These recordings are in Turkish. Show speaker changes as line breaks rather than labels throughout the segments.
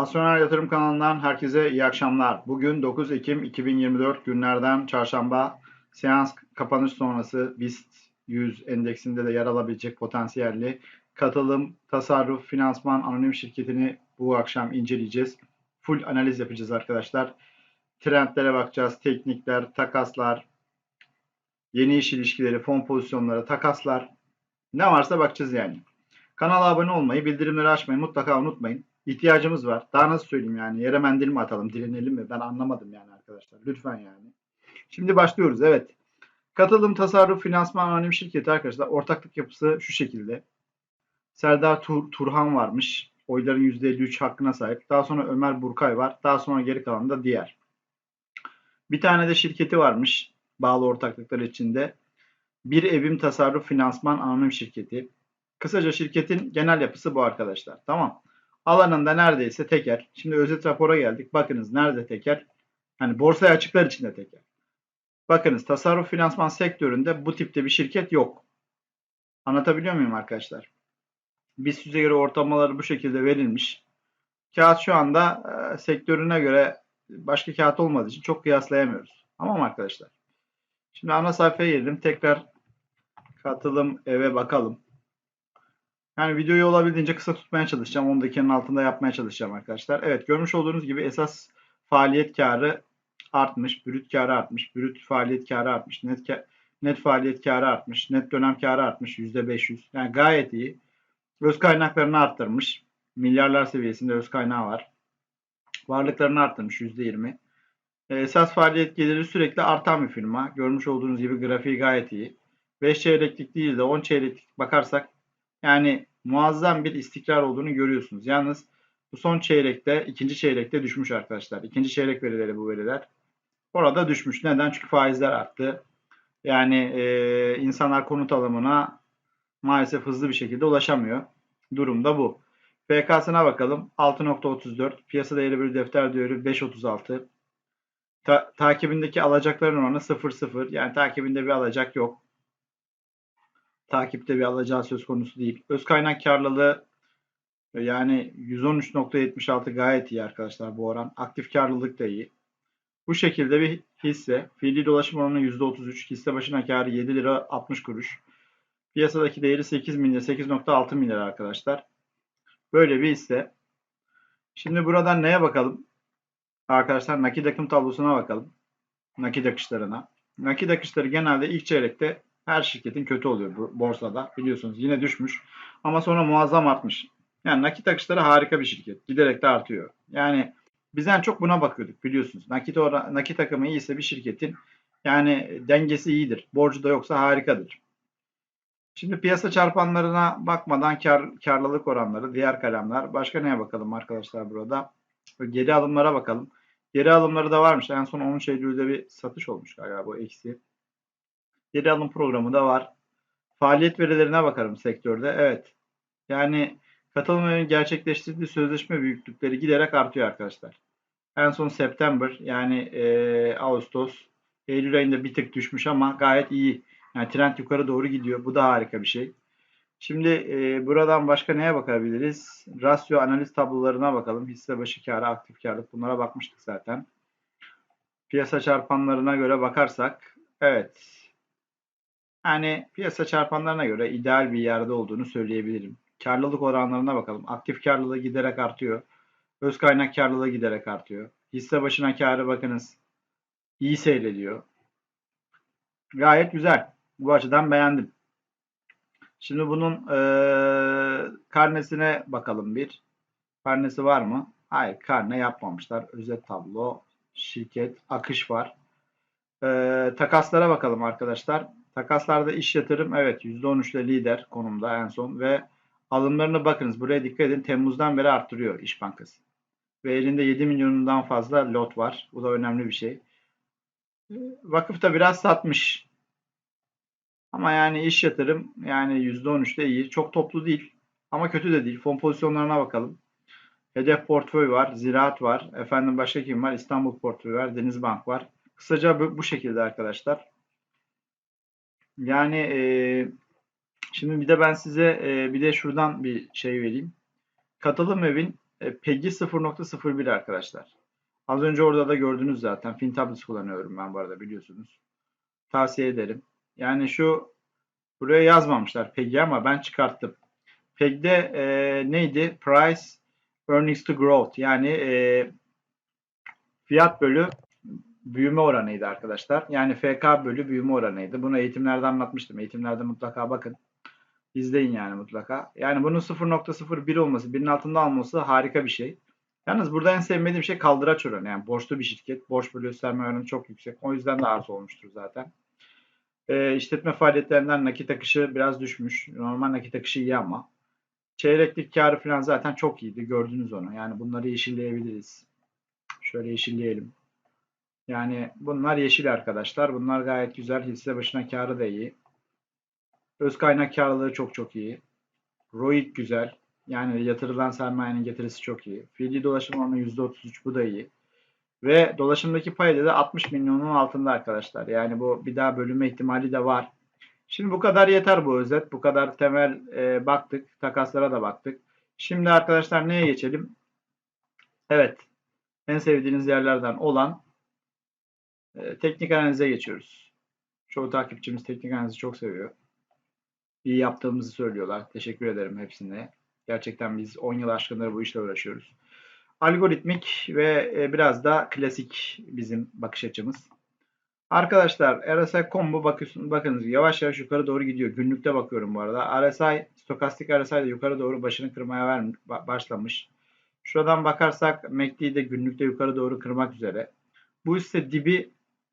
Rasyonel Yatırım kanalından herkese iyi akşamlar. Bugün 9 Ekim 2024 günlerden çarşamba seans kapanış sonrası BIST 100 endeksinde de yer alabilecek potansiyelli katılım, tasarruf, finansman anonim şirketini bu akşam inceleyeceğiz. Full analiz yapacağız arkadaşlar. Trendlere bakacağız, teknikler, takaslar, yeni iş ilişkileri, fon pozisyonları, takaslar ne varsa bakacağız yani. Kanala abone olmayı, bildirimleri açmayı mutlaka unutmayın. İhtiyacımız var. Daha nasıl söyleyeyim yani? Yere mendil mi atalım, direnelim mi? Ben anlamadım yani arkadaşlar. Lütfen yani. Şimdi başlıyoruz. Evet. Katılım Tasarruf Finansman Anonim Şirketi arkadaşlar. Ortaklık yapısı şu şekilde. Serdar Tur Turhan varmış. Oyların %53 hakkına sahip. Daha sonra Ömer Burkay var. Daha sonra geri kalan da diğer. Bir tane de şirketi varmış. Bağlı ortaklıklar içinde. Bir Evim Tasarruf Finansman Anonim Şirketi. Kısaca şirketin genel yapısı bu arkadaşlar. Tamam. Alanında neredeyse teker. Şimdi özet rapora geldik. Bakınız nerede teker? Hani borsaya açıklar içinde teker. Bakınız tasarruf finansman sektöründe bu tipte bir şirket yok. Anlatabiliyor muyum arkadaşlar? BIST yüze göre ortalamaları bu şekilde verilmiş. Kağıt şu anda e, sektörüne göre başka kağıt olmadığı için çok kıyaslayamıyoruz. Tamam arkadaşlar? Şimdi ana sayfaya girdim. Tekrar katılım eve bakalım. Yani videoyu olabildiğince kısa tutmaya çalışacağım. 10 dakikanın altında yapmaya çalışacağım arkadaşlar. Evet görmüş olduğunuz gibi esas faaliyet karı artmış. Brüt karı artmış. Brüt faaliyet karı artmış. Net, ka- net faaliyet karı artmış. Net dönem karı artmış. %500. Yani gayet iyi. Öz kaynaklarını arttırmış. Milyarlar seviyesinde öz kaynağı var. Varlıklarını arttırmış %20. E, Esas faaliyet geliri sürekli artan bir firma. Görmüş olduğunuz gibi grafiği gayet iyi. 5 çeyreklik değil de 10 çeyreklik bakarsak yani muazzam bir istikrar olduğunu görüyorsunuz. Yalnız bu son çeyrekte, ikinci çeyrekte düşmüş arkadaşlar. İkinci çeyrek verileri bu veriler. Orada düşmüş. Neden? Çünkü faizler arttı. Yani e, insanlar konut alımına maalesef hızlı bir şekilde ulaşamıyor. Durum da bu. FK'sına bakalım. 6.34. Piyasa değeri bir defter değeri 5.36. Ta- takibindeki alacakların oranı 0.0. Yani takibinde bir alacak yok takipte bir alacağı söz konusu değil. Öz kaynak karlılığı yani 113.76 gayet iyi arkadaşlar bu oran. Aktif karlılık da iyi. Bu şekilde bir hisse. Fiili dolaşım oranı %33. Hisse başına karı 7 lira 60 kuruş. Piyasadaki değeri 8 milyar, 8.6 milyar arkadaşlar. Böyle bir hisse. Şimdi buradan neye bakalım? Arkadaşlar nakit akım tablosuna bakalım. Nakit akışlarına. Nakit akışları genelde ilk çeyrekte her şirketin kötü oluyor bu borsada biliyorsunuz. Yine düşmüş ama sonra muazzam artmış. Yani nakit akışları harika bir şirket. Giderek de artıyor. Yani biz en çok buna bakıyorduk biliyorsunuz. Nakit oran, nakit akımı iyiyse bir şirketin yani dengesi iyidir. Borcu da yoksa harikadır. Şimdi piyasa çarpanlarına bakmadan kar, karlılık oranları, diğer kalemler. Başka neye bakalım arkadaşlar burada? Geri alımlara bakalım. Geri alımları da varmış. En son 13 Eylül'de bir satış olmuş galiba bu eksi. Geri alım programı da var. Faaliyet verilerine bakarım sektörde. Evet. Yani katılım gerçekleştirdiği sözleşme büyüklükleri giderek artıyor arkadaşlar. En son September yani e, Ağustos, Eylül ayında bir tık düşmüş ama gayet iyi. Yani trend yukarı doğru gidiyor. Bu da harika bir şey. Şimdi e, buradan başka neye bakabiliriz? Rasyo analiz tablolarına bakalım. Hisse başı karı, aktif karlık bunlara bakmıştık zaten. Piyasa çarpanlarına göre bakarsak evet yani piyasa çarpanlarına göre ideal bir yerde olduğunu söyleyebilirim. Karlılık oranlarına bakalım. Aktif karlılığı giderek artıyor. Öz kaynak karlılığı giderek artıyor. Hisse başına karı bakınız iyi seyrediyor. Gayet güzel. Bu açıdan beğendim. Şimdi bunun e, karnesine bakalım bir. Karnesi var mı? Hayır karne yapmamışlar. Özet tablo, şirket, akış var. E, takaslara bakalım arkadaşlar. Takaslarda iş yatırım evet %13 ile lider konumda en son ve alımlarına bakınız buraya dikkat edin Temmuz'dan beri arttırıyor İş Bankası. Ve elinde 7 milyonundan fazla lot var. Bu da önemli bir şey. Vakıf da biraz satmış. Ama yani iş yatırım yani %13'te iyi. Çok toplu değil ama kötü de değil. Fon pozisyonlarına bakalım. Hedef portföy var, ziraat var. Efendim başka kim var? İstanbul portföy var, Denizbank var. Kısaca bu, bu şekilde arkadaşlar. Yani e, şimdi bir de ben size e, bir de şuradan bir şey vereyim. Katılım evin e, PEG'i 0.01 arkadaşlar. Az önce orada da gördünüz zaten. FinTablets kullanıyorum ben bu arada biliyorsunuz. Tavsiye ederim. Yani şu buraya yazmamışlar PEG'i ama ben çıkarttım. PEG'de e, neydi? Price Earnings to Growth yani e, fiyat bölü büyüme oranıydı arkadaşlar. Yani FK bölü büyüme oranıydı. Bunu eğitimlerde anlatmıştım. Eğitimlerde mutlaka bakın. İzleyin yani mutlaka. Yani bunun 0.01 olması, birinin altında alması harika bir şey. Yalnız burada en sevmediğim şey kaldıraç oranı. Yani borçlu bir şirket. Borç bölü sermaye oranı çok yüksek. O yüzden de arz olmuştur zaten. E, işletme faaliyetlerinden nakit akışı biraz düşmüş. Normal nakit akışı iyi ama. Çeyreklik karı falan zaten çok iyiydi. Gördünüz onu. Yani bunları yeşilleyebiliriz. Şöyle yeşilleyelim. Yani bunlar yeşil arkadaşlar. Bunlar gayet güzel. Hisse başına karı da iyi. Öz kaynak karlılığı çok çok iyi. ROIC güzel. Yani yatırılan sermayenin getirisi çok iyi. Fiili dolaşım oranı %33 bu da iyi. Ve dolaşımdaki payda da 60 milyonun altında arkadaşlar. Yani bu bir daha bölünme ihtimali de var. Şimdi bu kadar yeter bu özet. Bu kadar temel e, baktık. Takaslara da baktık. Şimdi arkadaşlar neye geçelim? Evet. En sevdiğiniz yerlerden olan e, teknik analize geçiyoruz. Çoğu takipçimiz teknik analizi çok seviyor. İyi yaptığımızı söylüyorlar. Teşekkür ederim hepsine. Gerçekten biz 10 yıl aşkındır bu işle uğraşıyoruz. Algoritmik ve e, biraz da klasik bizim bakış açımız. Arkadaşlar RSI combo bakıyorsun, bakınız yavaş yavaş yukarı doğru gidiyor. Günlükte bakıyorum bu arada. RSI, stokastik RSI de yukarı doğru başını kırmaya vermiş, başlamış. Şuradan bakarsak MACD de günlükte yukarı doğru kırmak üzere. Bu ise dibi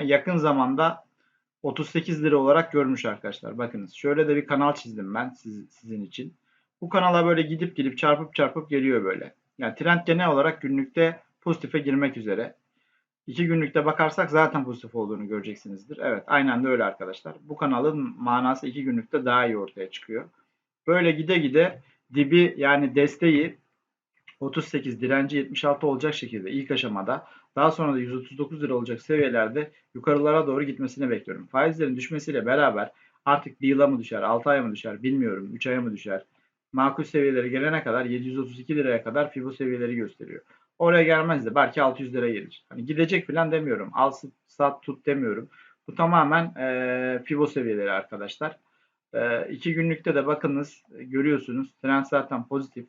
yakın zamanda 38 lira olarak görmüş arkadaşlar. Bakınız şöyle de bir kanal çizdim ben siz, sizin için. Bu kanala böyle gidip gidip çarpıp çarpıp geliyor böyle. Yani trend genel olarak günlükte pozitife girmek üzere. İki günlükte bakarsak zaten pozitif olduğunu göreceksinizdir. Evet aynen de öyle arkadaşlar. Bu kanalın manası iki günlükte daha iyi ortaya çıkıyor. Böyle gide gide dibi yani desteği 38 direnci 76 olacak şekilde ilk aşamada daha sonra da 139 lira olacak seviyelerde yukarılara doğru gitmesini bekliyorum. Faizlerin düşmesiyle beraber artık bir yıla mı düşer, 6 aya mı düşer bilmiyorum, 3 aya mı düşer. Makul seviyelere gelene kadar 732 liraya kadar FIBO seviyeleri gösteriyor. Oraya gelmez de belki 600 lira gelir. Hani gidecek falan demiyorum. Al sat tut demiyorum. Bu tamamen e, FIBO seviyeleri arkadaşlar. E, iki günlükte de bakınız görüyorsunuz trend zaten pozitif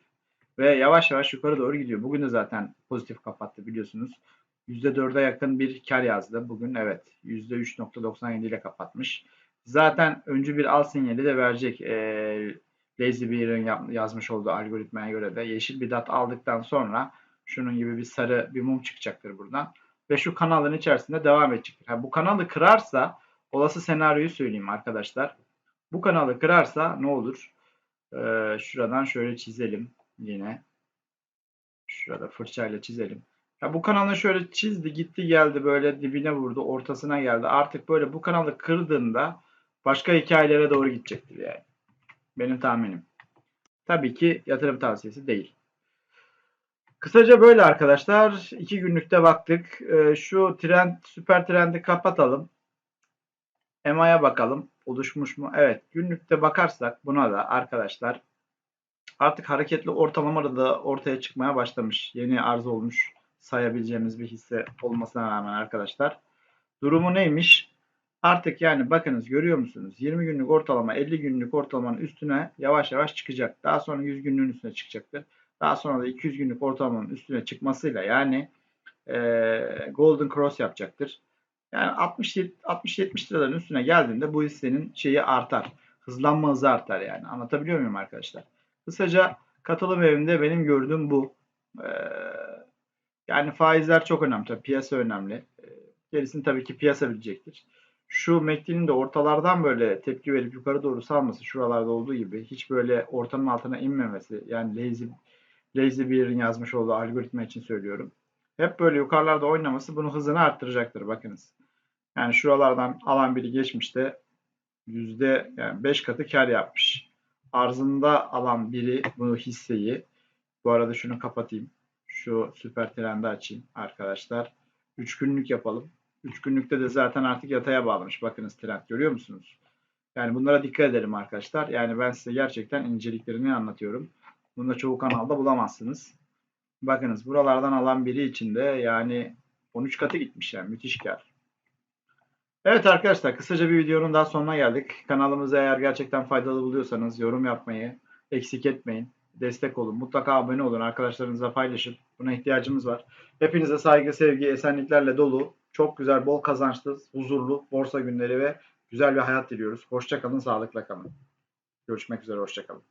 ve yavaş yavaş yukarı doğru gidiyor. Bugün de zaten pozitif kapattı biliyorsunuz. %4'e yakın bir kar yazdı. Bugün evet %3.97 ile kapatmış. Zaten öncü bir al sinyali de verecek. E, Lazy Bear'ın yazmış olduğu algoritmaya göre de yeşil bir dat aldıktan sonra şunun gibi bir sarı bir mum çıkacaktır buradan. Ve şu kanalın içerisinde devam edecektir. Ha, bu kanalı kırarsa olası senaryoyu söyleyeyim arkadaşlar. Bu kanalı kırarsa ne olur? Ee, şuradan şöyle çizelim yine. Şurada fırçayla çizelim. Ya bu kanalı şöyle çizdi gitti geldi böyle dibine vurdu ortasına geldi. Artık böyle bu kanalı kırdığında başka hikayelere doğru gidecektir yani. Benim tahminim. Tabii ki yatırım tavsiyesi değil. Kısaca böyle arkadaşlar. İki günlükte baktık. Ee, şu trend, süper trendi kapatalım. EMA'ya bakalım. Oluşmuş mu? Evet. Günlükte bakarsak buna da arkadaşlar artık hareketli ortalama da ortaya çıkmaya başlamış. Yeni arz olmuş sayabileceğimiz bir hisse olmasına rağmen arkadaşlar. Durumu neymiş? Artık yani bakınız görüyor musunuz? 20 günlük ortalama 50 günlük ortalamanın üstüne yavaş yavaş çıkacak. Daha sonra 100 günlüğün üstüne çıkacaktır. Daha sonra da 200 günlük ortalamanın üstüne çıkmasıyla yani e, Golden Cross yapacaktır. Yani 60-70 liraların üstüne geldiğinde bu hissenin şeyi artar. Hızlanma hızı artar yani. Anlatabiliyor muyum arkadaşlar? Kısaca katılım evimde benim gördüğüm bu. Ee, yani faizler çok önemli. Tabii piyasa önemli. Ee, gerisini tabii ki piyasa bilecektir. Şu MACD'nin de ortalardan böyle tepki verip yukarı doğru salması şuralarda olduğu gibi hiç böyle ortanın altına inmemesi yani lazy Lazy Bear'in yazmış olduğu algoritma için söylüyorum. Hep böyle yukarılarda oynaması bunu hızını arttıracaktır. Bakınız. Yani şuralardan alan biri geçmişte yüzde yani 5 katı kar yapmış. Arzında alan biri bu hisseyi bu arada şunu kapatayım. Şu süper trendi açayım arkadaşlar. 3 günlük yapalım. 3 günlükte de zaten artık yataya bağlamış. Bakınız trend görüyor musunuz? Yani bunlara dikkat edelim arkadaşlar. Yani ben size gerçekten inceliklerini anlatıyorum. Bunu da çoğu kanalda bulamazsınız. Bakınız buralardan alan biri için de yani 13 katı gitmiş yani müthiş kar. Evet arkadaşlar kısaca bir videonun daha sonuna geldik. Kanalımızı eğer gerçekten faydalı buluyorsanız yorum yapmayı eksik etmeyin. Destek olun. Mutlaka abone olun. Arkadaşlarınızla paylaşın. Buna ihtiyacımız var. Hepinize saygı, sevgi, esenliklerle dolu, çok güzel, bol kazançlı, huzurlu borsa günleri ve güzel bir hayat diliyoruz. Hoşça kalın, sağlıkla kalın. Görüşmek üzere, hoşça kalın.